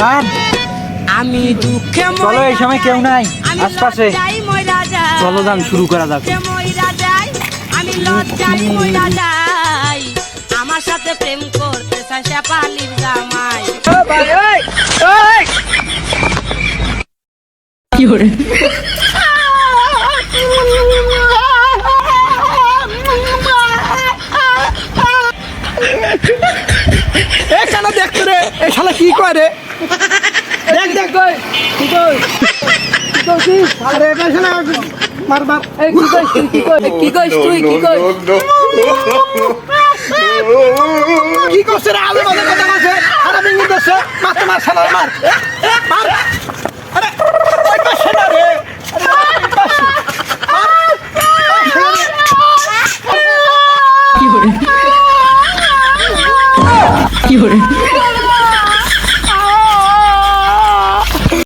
গান আমি দুঃখে চলো এই সময় কেউ নাই আশপাশে। চলো গান শুরু করা যাক। আমি লজ্জাই মইরা যাই। আমার সাথে প্রেম করতে চাই সে পালির জামাই। এ কেন দেখতো রে? এ শালা কি করে কই? কি কই? কি কইছিস? আরে এটা শালা মার মার। এই কি কি কই কি কইছিস? তুই কি কই কি করছ রে? আলো মাঝে কথা আছে আরে বিঙ্গি দছে মার মার শালা মার। মার। আরে ওই পাশে না রে। আরে ওই কি করে